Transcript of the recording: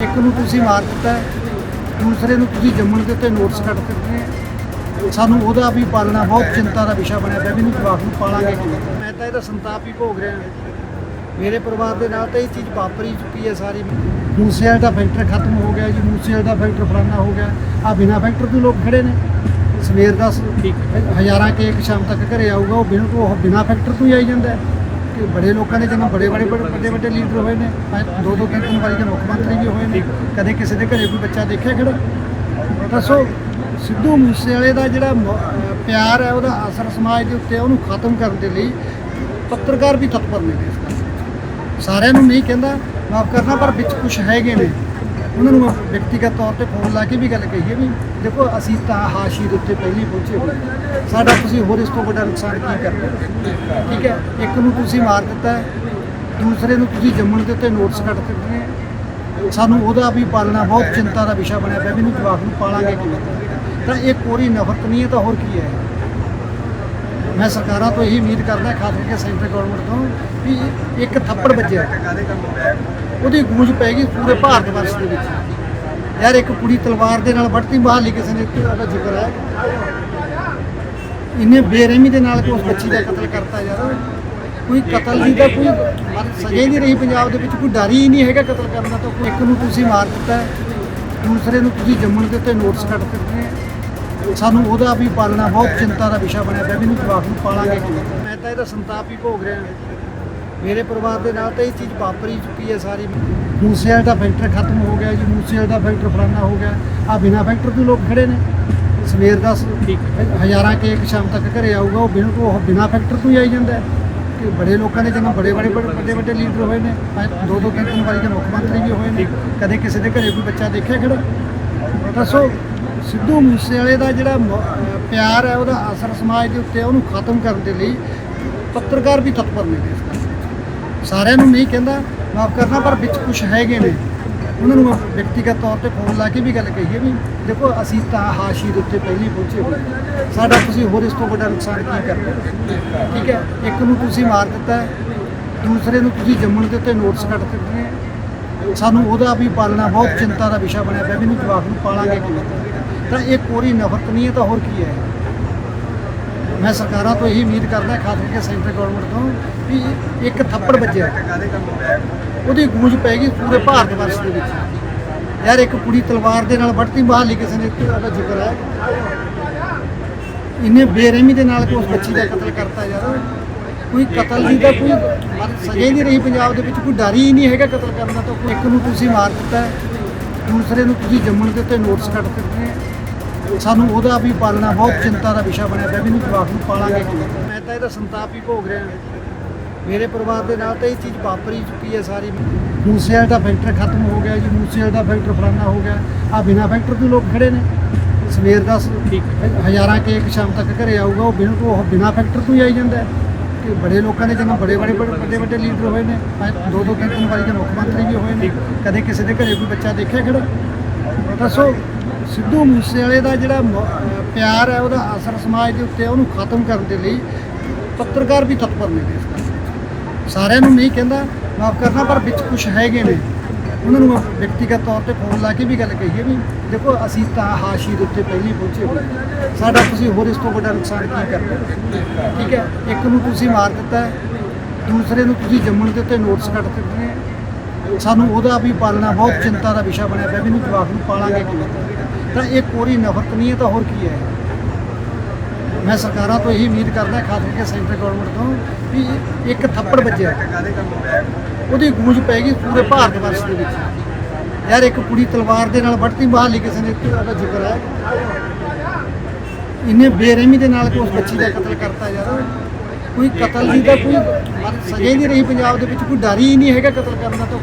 ਇੱਕ ਨੂੰ ਤੁਸੀਂ ਮਾਰ ਦਿੱਤਾ ਦੂਸਰੇ ਨੂੰ ਤੁਸੀਂ ਜੰਮਣ ਦੇ ਉੱਤੇ ਨੋਟਿਸ ਕੱਢ ਦਿੱਤੇ ਸਾਨੂੰ ਉਹਦਾ ਵੀ ਪਾਲਣਾ ਬਹੁਤ ਚਿੰਤਾ ਦਾ ਵਿਸ਼ਾ ਬਣਿਆ ਪਿਆ ਵੀ ਇਹਨੂੰ ਜਵਾਕ ਨੂੰ ਪਾਲਾਂਗੇ ਕਿਵੇਂ ਮੈਂ ਤਾਂ ਇਹਦਾ ਸੰਤਾਪ ਹੀ ਭੋਗ ਰਿਹਾ ਮੇਰੇ ਪਰਿਵਾਰ ਦੇ ਨਾਲ ਤਾਂ ਇਹ ਚੀਜ਼ ਵਾਪਰੀ ਚੁੱਕੀ ਹੈ ਸਾਰੀ। ਮੂਸੇਵਾਲ ਦਾ ਫੈਕਟਰ ਖਤਮ ਹੋ ਗਿਆ ਜੀ ਮੂਸੇਵਾਲ ਦਾ ਫੈਕਟਰ ਫਲਾਨਾ ਹੋ ਗਿਆ। ਆ ਬਿਨਾ ਫੈਕਟਰ ਤੋਂ ਲੋਕ ਖੜੇ ਨੇ। ਸਵੇਰ ਦਾ ਹਜ਼ਾਰਾਂ ਕੇਕ ਸ਼ਾਮ ਤੱਕ ਘਰੇ ਆਊਗਾ ਉਹ ਬਿਨਾਂ ਉਹ ਬਿਨਾ ਫੈਕਟਰ ਤੋਂ ਹੀ ਆਈ ਜਾਂਦਾ ਬੜੇ ਲੋਕਾਂ ਦੇ ਜਿਵੇਂ ਬੜੇ ਬੜੇ ਵੱਡੇ ਵੱਡੇ ਲੀਡਰ ਹੋਏ ਨੇ ਦੋ ਦੋ ਤਿੰਨ ਤਿੰਨ ਵਾਰੀ ਦੇ ਮੁੱਖ ਮੰਤਰੀ ਵੀ ਹੋਏ ਨੇ, ਕਦੇ ਕਿਸੇ ਦੇ ਘਰੇ ਕੋਈ ਬੱਚਾ ਦੇਖਿਆ ਖੜਾ ਦੱਸੋ, ਸਿੱਧੂ ਮੂਸੇਵਾਲੇ ਦਾ ਜਿਹੜਾ ਪਿਆਰ ਹੈ, ਉਹਦਾ ਅਸਰ ਸਮਾਜ ਦੇ ਉੱਤੇ ਉਹਨੂੰ ਖਤਮ ਕਰਨ ਦੇ ਲਈ ਪੱਤਰਕਾਰ ਵੀ ਤਤਪਰ ਨੇ ਇਸ ਗੱਲ ਵਿੱਚ। ਸਾਰਿਆਂ ਨੂੰ ਨਹੀਂ ਕਹਿੰਦਾ, ਮਾਫ ਕਰਨਾ, ਪਰ ਵਿੱਚ ਕੁਝ ਹੈਗੇ ਨੇ ਉਹਨਾਂ ਨੂੰ ਵਿਅਕਤੀਗਤ ਤੌਰ ਤੇ ਫੋਨ ਲਾ ਕੇ ਵੀ ਗੱਲ ਕਹੀ ਹੈ ਵੀ ਦੇਖੋ, ਅਸੀਂ ਤਾਂ ਹਾਸ਼ੀ ਦੇ ਉੱਤੇ ਪਹਿਲੀ ਪਹੁੰਚੇ ਹੋਏ ਸਾਡਾ ਤੁਸੀਂ ਹੋਰ ਇਸ ਤੋਂ ਵੱਡਾ ਨੁਕਸਾਨ ਕੀ ਕਰਦੇ ਠੀਕ ਹੈ, ਇੱਕ ਨੂੰ ਤੁਸੀਂ ਮਾਰ ਦਿੱਤਾ ਦੂਸਰੇ ਨੂੰ ਤੁਸੀਂ ਜੰਮਣ ਦੇ ਉੱਤੇ ਨੋਟਸ ਕੱਟ ਦਿੱਤੇ ਨੇ। ਸਾਨੂੰ ਉਹਦਾ ਵੀ ਪਾਲਣਾ, ਬਹੁਤ ਚਿੰਤਾ ਦਾ ਵਿਸ਼ਾ ਬਣਿਆ ਪਿਆ ਵੀ ਇਹਨੂੰ ਜਵਾਕ ਨੂੰ ਪਾਲਾਂਗੇ ਕਿਵੇਂ? ਤਾਂ ਇਹ ਕੋਰੀ ਨਫ਼ਰਤ ਨਹੀਂ ਹੈ ਤਾਂ ਹੋਰ ਕੀ ਹੈ? ਮੈਂ ਸਰਕਾਰਾਂ ਤੋਂ ਇਹੀ ਉਮੀਦ ਕਰਦਾ, ਖਾਸ ਕਰਕੇ ਸੈਂਟਰ ਗਵਰਨਮੈਂਟ ਤੋਂ, ਵੀ ਇੱਕ ਥੱਪੜ ਵੱਜਿਆ। ਉਹਦੀ ਗੂੰਜ ਪੈ ਗਈ ਪੂਰੇ ਭਾਰਤ ਵਰਸ਼ ਦੇ ਵਿੱਚ। ਯਾਰ ਇੱਕ ਕੁੜੀ ਤਲਵਾਰ ਦੇ ਨਾਲ ਵੱਢਤੀ ਬਹਾਲੀ ਕਿਸੇ ਨੇ ਉਹਦਾ ਜ਼ਿਕਰ ਹੈ। ਇੰਨੇ ਬੇਰਹਿਮੀ ਦੇ ਨਾਲ ਉਸ ਬੱਚੀ ਦਾ ਕਤਲ ਕਰਤਾ ਯਾਰ। ਕੋਈ ਕਤਲ ਦੀ ਤਾਂ ਕੋਈ ਮਰ- ਸਜ਼ਾ ਹੀ ਨਹੀਂ ਰਹੀ ਪੰਜਾਬ ਦੇ ਵਿੱਚ, ਕੋਈ ਡਰ ਹੀ ਨਹੀਂ ਹੈਗਾ ਕਤਲ ਕਰਨ ਦਾ ਤਾਂ ਕੋਈ ਇੱਕ ਨੂੰ ਤੁਸੀਂ ਮਾਰ ਦਿੱਤਾ ਦੂਸਰੇ ਨੂੰ ਤੁਸੀਂ ਜੰਮਣ ਦੇ ਉੱਤੇ ਨੋਟਸ ਕੱਢ ਦਿੱਤੇ ਸਾਨੂੰ ਉਹਦਾ ਵੀ ਪਾਲਣਾ, ਬਹੁਤ ਚਿੰਤਾ ਦਾ ਵਿਸ਼ਾ ਬਣਿਆ ਪਿਆ ਵੀ ਇਹਨੂੰ ਜਵਾਕ ਨੂੰ ਪਾਲਾਂਗੇ ਮੈਂ ਤਾਂ ਇਹਦਾ ਸੰਤਾਪ ਹੀ ਭੋਗ ਰਿਹਾ। ਮੇਰੇ ਪਰਿਵਾਰ ਦੇ ਨਾਲ ਤਾਂ ਇਹ ਚੀਜ਼ ਵਾਪਰੀ ਚੁੱਕੀ ਹੈ ਸਾਰੀ। ਮੂਸੇਵਾਲ ਦਾ ਫੈਕਟਰ ਖਤਮ ਹੋ ਗਿਆ ਜੀ ਮੂਸੇਵਾਲ ਦਾ ਫੈਕਟਰ ਫਲਾਨਾ ਹੋ ਗਿਆ। ਆ ਬਿਨਾ ਫੈਕਟਰ ਤੋਂ ਲੋਕ ਖੜੇ ਨੇ। ਸਵੇਰ ਦਾ ਸ- ਹਜ਼ਾਰਾਂ ਕੇਕ ਸ਼ਾਮ ਤੱਕ ਘਰੇ ਆਊਗਾ ਉਹ ਬਿਨਾਂ ਉਹ ਬਿਨਾ ਫੈਕਟਰ ਤੋਂ ਹੀ ਆਈ ਜਾਂਦਾ ਕਿ ਬੜੇ ਲੋਕਾਂ ਦੇ ਜਿਵੇਂ ਬੜੇ ਬੜੇ ਵੱਡੇ ਵੱਡੇ ਲੀਡਰ ਹੋਏ ਨੇ ਦੋ ਦੋ ਤਿੰਨ ਤਿੰਨ ਵਾਰੀ ਦੇ ਮੁੱਖ ਮੰਤਰੀ ਵੀ ਹੋਏ ਨੇ। ਕਦੇ ਕਿਸੇ ਦੇ ਘਰੇ ਕੋਈ ਬੱਚਾ ਦੇਖਿਆ ਖੜਾ? ਦੱਸੋ ਸਿੱਧੂ ਮੂਸੇਵਾਲੇ ਦਾ ਜਿਹੜਾ ਪਿਆਰ ਹੈ ਉਹਦਾ ਅਸਰ ਸਮਾਜ ਦੇ ਉੱਤੇ ਉਹਨੂੰ ਖਤਮ ਕਰਨ ਦੇ ਲਈ ਪੱਤਰਕਾਰ ਵੀ ਤਤਪਰ ਨੇ ਇਸ ਵਿੱਚ। ਸਾਰਿਆਂ ਨੂੰ ਨਹੀਂ ਕਹਿੰਦਾ ਮਾਫ ਕਰਨਾ ਪਰ ਵਿੱਚ ਕੁਝ ਹੈਗੇ ਨੇ। ਉਹਨਾਂ ਨੂੰ ਮੈਂ ਵਿਅਕਤੀਗਤ ਤੌਰ ਤੇ ਫੋਨ ਲਾ ਕੇ ਵੀ ਗੱਲ ਕਹੀ ਹੈ ਵੀ ਦੇਖੋ ਅਸੀਂ ਤਾਂ ਹਾਸ਼ੀ ਦੇ ਉੱਤੇ ਪਹਿਲੇ ਹੀ ਪਹੁੰਚੇ ਹੋਏ ਹਾਂ। ਸਾਡਾ ਤੁਸੀਂ ਹੋਰ ਇਸ ਤੋਂ ਵੱਡਾ ਨੁਕਸਾਨ ਕੀ ਕਰਦੇ ਠੀਕ ਹੈ? ਇੱਕ ਨੂੰ ਤੁਸੀਂ ਮਾਰ ਦਿੱਤਾ ਹੈ, ਦੂਸਰੇ ਨੂੰ ਤੁਸੀਂ ਜੰਮਣ ਦੇ ਉੱਤੇ ਨੋਟਿਸ ਕੱਟ ਦਿੱਤੇ ਨੇ। ਸਾਨੂੰ ਉਹਦਾ ਵੀ ਪਾਲਣਾ ਬਹੁਤ ਚਿੰਤਾ ਦਾ ਵਿਸ਼ਾ ਬਣਿਆ ਪਿਆ ਵੀ ਇਹਨੂੰ ਜਵਾਬ ਨੂੰ ਪਾਲਾਂਗੇ ਕਿਵੇਂ? ਤਾਂ ਇਹ ਕੋਰੀ ਨਫ਼ਰਤ ਨਹੀਂ ਹੈ ਤਾਂ ਹੋਰ ਕੀ ਹੈ? ਮੈਂ ਸਰਕਾਰਾਂ ਤੋਂ ਇਹੀ ਉਮੀਦ ਕਰਦਾ, ਖਾਸ ਕਰਕੇ ਸੈਂਟਰ ਗਵਰਨਮੈਂਟ ਤੋਂ, ਵੀ ਇੱਕ ਥੱਪੜ ਵੱਜਿਆ। ਉਹਦੀ ਗੂੰਜ ਪੈ ਗਈ ਪੂਰੇ ਭਾਰਤ ਵਰਸ਼ ਦੇ ਵਿੱਚ। ਯਾਰ ਇੱਕ ਕੁੜੀ ਤਲਵਾਰ ਦੇ ਨਾਲ ਵੱਢਤੀ ਬਹਾਲੀ ਕਿਸੇ ਨੇ ਉਹਦਾ ਜ਼ਿਕਰ ਹੈ। ਇੰਨੇ ਬੇਰਹਿਮੀ ਦੇ ਨਾਲ ਉਸ ਬੱਚੀ ਦਾ ਕਤਲ ਕਰਤਾ ਯਾਰ। ਕੋਈ ਕਤਲ ਦੀ ਤਾਂ ਕੋਈ ਸਜ਼ਾ ਨਹੀਂ ਰਹੀ ਪੰਜਾਬ ਦੇ ਵਿੱਚ, ਕੋਈ ਡਰ ਹੀ ਨਹੀਂ ਹੈਗਾ ਕਤਲ ਕਰਨ ਦਾ ਤਾਂ। ਇੱਕ ਨੂੰ ਤੁਸੀਂ ਮਾਰ ਦਿੱਤਾ, ਦੂਸਰੇ ਨੂੰ ਤੁਸੀਂ ਜੰਮਣ ਦੇ ਉੱਤੇ ਨੋਟਸ ਕੱਢ ਦਿੱਤੇ। ਸਾਨੂੰ ਉਹਦਾ ਵੀ ਪਾਲਣਾ ਬਹੁਤ ਚਿੰਤਾ ਦਾ ਵਿਸ਼ਾ ਬਣਿਆ ਪਿਆ ਵੀ ਇਹਨੂੰ ਜਵਾਕ ਨੂੰ ਪਾਲਾਂਗੇ ਮੈਂ ਤਾਂ ਇਹਦਾ ਸੰਤਾਪ ਹੀ ਭੋਗ ਰਿਹਾ। ਮੇਰੇ ਪਰਿਵਾਰ ਦੇ ਨਾਲ ਤਾਂ ਇਹ ਚੀਜ਼ ਵਾਪਰੀ ਚੁੱਕੀ ਹੈ ਸਾਰੀ। ਮੂਸੇਵਾਲ ਦਾ ਫੈਕਟਰ ਖਤਮ ਹੋ ਗਿਆ ਜੀ ਮੂਸੇਵਾਲ ਦਾ ਫੈਕਟਰ ਫਲਾਨਾ ਹੋ ਗਿਆ। ਆ ਬਿਨਾ ਫੈਕਟਰ ਤੋਂ ਲੋਕ ਖੜੇ ਨੇ। ਸਵੇਰ ਦਾ ਹਜ਼ਾਰਾਂ ਕੇਕ ਸ਼ਾਮ ਤੱਕ ਘਰੇ ਆਊਗਾ ਉਹ ਬਿਨਾਂ ਉਹ ਬਿਨਾ ਫੈਕਟਰ ਤੋਂ ਹੀ ਆਈ ਜਾਂਦਾ ਕਿ ਬੜੇ ਲੋਕਾਂ ਦੇ ਜਿਵੇਂ ਬੜੇ ਬੜੇ ਵੱਡੇ ਵੱਡੇ ਲੀਡਰ ਹੋਏ ਨੇ। ਦੋ ਦੋ ਤਿੰਨ ਤਿੰਨ ਵਾਰੀ ਦੇ ਮੁੱਖ ਮੰਤਰੀ ਵੀ ਹੋਏ ਨੇ। ਕਦੇ ਕਿਸੇ ਦੇ ਘਰੇ ਕੋਈ ਬੱਚਾ ਦੇਖਿਆ ਖੜਾ? ਦੱਸੋ। ਸਿੱਧੂ ਮੂਸੇਵਾਲੇ ਦਾ ਜਿਹੜਾ ਮ- ਪਿਆਰ ਹੈ, ਉਹਦਾ ਅਸਰ ਸਮਾਜ ਦੇ ਉੱਤੇ ਉਹਨੂੰ ਖਤਮ ਕਰਨ ਦੇ ਲਈ ਪੱਤਰਕਾਰ ਵੀ ਤਤਪਰ ਨੇ ਇਸ ਗੱਲ ਸਾਰਿਆਂ ਨੂੰ ਨਹੀਂ ਕਹਿੰਦਾ, ਮਾਫ ਕਰਨਾ, ਪਰ ਵਿੱਚ ਕੁਝ ਹੈਗੇ ਨੇ। ਉਹਨਾਂ ਨੂੰ ਵਿਅਕਤੀਗਤ ਤੌਰ ਤੇ ਫੋਨ ਲਾ ਕੇ ਵੀ ਗੱਲ ਕਹੀਏ ਵੀ, ਦੇਖੋ, ਅਸੀਂ ਤਾਂ ਹਾਸ਼ੀ ਦੇ ਉੱਤੇ ਪਹਿਲੀ ਪਹੁੰਚੇ ਹੋਏ ਸਾਡਾ ਤੁਸੀਂ ਹੋਰ ਇਸ ਤੋਂ ਵੱਡਾ ਨੁਕਸਾਨ ਕੀ ਕਰਦੇ ਠੀਕ ਹੈ, ਇੱਕ ਨੂੰ ਤੁਸੀਂ ਮਾਰ ਦਿੱਤਾ ਦੂਸਰੇ ਨੂੰ ਤੁਸੀਂ ਜੰਮਣ ਦੇ ਉੱਤੇ ਨੋਟਸ ਕੱਟ ਦਿੱਤੇ ਨੇ। ਸਾਨੂੰ ਉਹਦਾ ਵੀ ਪਾਲਣਾ, ਬਹੁਤ ਚਿੰਤਾ ਦਾ ਵਿਸ਼ਾ ਬਣਿਆ ਪਿਆ, ਵੀ ਇਹਨੂੰ ਜਵਾਬ ਨੂੰ ਪਾਲਾਂਗੇ ਕਿਵੇਂ? ਤਾਂ ਇਹ ਕੋਰੀ ਨਫ਼ਰਤ ਨਹੀਂ ਹੈ, ਤਾਂ ਹੋਰ ਕੀ ਹੈ? ਮੈਂ ਸਰਕਾਰਾਂ ਤੋਂ ਇਹੀ ਉਮੀਦ ਕਰਦਾ, ਖਾਸ ਕਰਕੇ ਸੈਂਟਰ ਗਵਰਨਮੈਂਟ ਤੋਂ, ਵੀ ਇੱਕ ਥੱਪੜ ਵੱਜਿਆ। ਉਹਦੀ ਗੂੰਜ ਪੈ ਗਈ ਪੂਰੇ ਭਾਰਤ ਵਰਸ਼ ਦੇ ਵਿੱਚ। ਯਾਰ, ਇੱਕ ਕੁੜੀ ਤਲਵਾਰ ਦੇ ਨਾਲ ਵੱਢਤੀ, ਬਹਾਲੀ ਕਿਸੇ ਨੇ ਇੱਥੇ ਉਹਦਾ ਜ਼ਿਕਰ ਹੈ? ਇੰਨੇ ਬੇਰਹਿਮੀ ਦੇ ਨਾਲ ਕਿ ਉਸ ਬੱਚੀ ਦਾ ਕਤਲ ਕਰਤਾ ਯਾਰ। ਕੋਈ ਕਤਲ ਦੀ ਤਾਂ ਕੋਈ ਸਜ਼ਾ ਹੀ ਨਹੀਂ ਰਹੀ ਪੰਜਾਬ ਦੇ ਵਿੱਚ, ਕੋਈ ਡਰ ਹੀ ਨਹੀਂ ਹੈਗਾ ਕਤਲ ਕਰਨ ਦਾ ਤਾਂ।